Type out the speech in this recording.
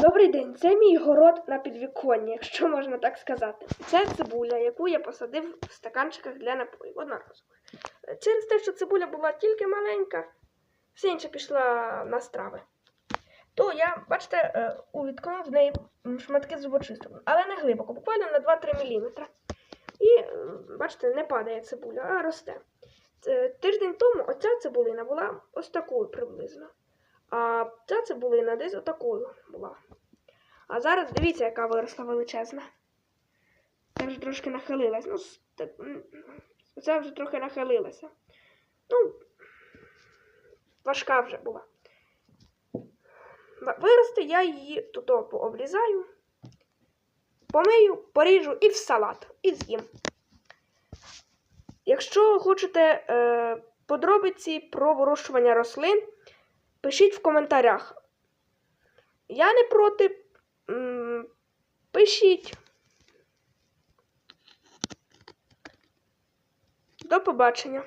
Добрий день, це мій город на підвіконні, якщо можна так сказати. Це цибуля, яку я посадив в стаканчиках для напоїв одноразово. Через те, що цибуля була тільки маленька, все інше пішла на страви. То я, бачите, е, увіткнув в неї шматки зубочисток, але не глибоко, буквально на 2-3 мм. І, е, бачите, не падає цибуля, а росте. Тиждень тому оця цибулина була ось такою приблизно. А ця цибулина десь отакою була. А зараз дивіться, яка виросла величезна. Це вже трошки нахилилась. Ну, це вже трохи нахилилася. Ну, важка вже була. Виросте, я її тут пообрізаю, помию, поріжу і в салат, і з'їм. Якщо хочете е, подробиці про вирощування рослин, пишіть в коментарях. Я не проти. Пишіть. До побачення.